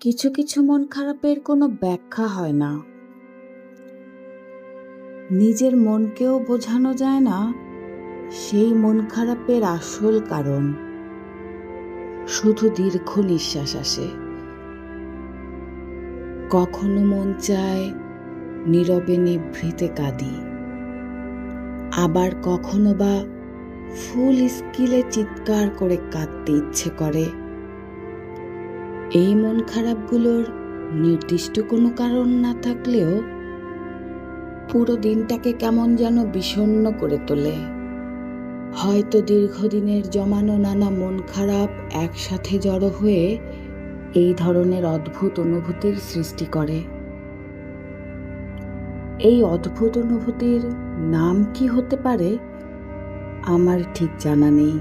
কিছু কিছু মন খারাপের কোনো ব্যাখ্যা হয় না। নিজের মনকেও বোঝানো যায় না, সেই মন খারাপের আসল কারণ। শুধু দীর্ঘ নিঃশ্বাস আসে। কখনো মন চায় নীরবে নিভৃতে কাঁদি। আবার কখনো বা ফুল স্কিলে চিৎকার করে কাঁদতে ইচ্ছে করে। এই মন খারাপগুলোর নির্দিষ্ট কোনো কারণ না থাকলেও পুরো দিনটাকে কেমন যেন বিষণ্ণ করে তোলে। হয়তো দীর্ঘদিনের জমানো নানা মন খারাপ একসাথে জড়ো হয়ে এই ধরনের অদ্ভুত অনুভূতির সৃষ্টি করে। এই অদ্ভুত অনুভূতির নাম কি হতে পারে? আমার ঠিক জানা নেই।